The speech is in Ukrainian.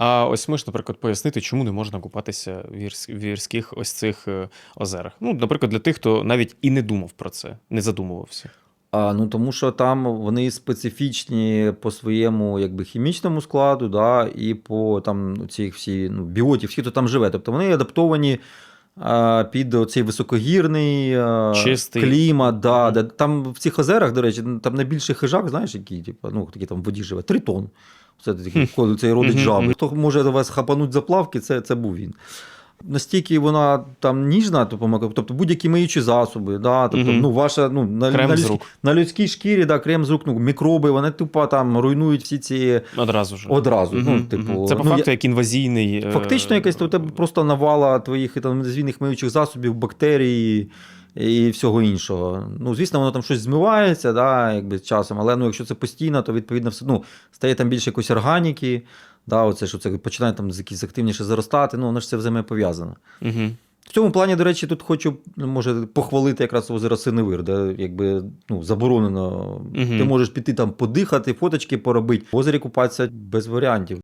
А ось можеш, наприклад, пояснити, чому не можна купатися в гірсь- в гірських ось цих е, озерах. Ну, наприклад, для тих, хто навіть і не думав про це, не задумувався. А, ну тому що там вони специфічні по своєму якби, хімічному складу, да, і по там цих всі ну, біотів, всі, хто там живе. Тобто вони адаптовані а, під цей високогірний а, Чистий. клімат. Да, де, там в цих озерах, до речі, там найбільший хижак, знаєш, який, типу, ну, такий там в воді живе, тритон. Це такий, коли цей Мгм, жаби. Хто може вас хапануть за плавки, це, це був він. Настільки вона там ніжна, тобто, тобто будь-які миючі засоби, да, тобто, Мгм. ну, ваша, ну, на, на, людській- на людській шкірі, да, крем з рук, ну, мікроби, вони тупо там руйнують всі ці Одразу ж. одразу. Мгм, Ну, типу. Це по ну, факту я- як інвазійний. е, Фактично, якась у тебе просто навала твоїх там, незвійних миючих засобів, бактерій і всього іншого. Ну, звісно, воно там щось змивається, да, якби часом, але ну, якщо це постійно, то відповідно все ну, стає там більше якоїсь органіки. Да, оце, що це починає там якісь активніше заростати, ну воно ж це взаємопов'язано. Угу. В цьому плані, до речі, тут хочу ну, може похвалити якраз озеро Синевир, де якби ну, заборонено. Угу. Ти можеш піти там подихати, фоточки поробити. В озері купатися без варіантів.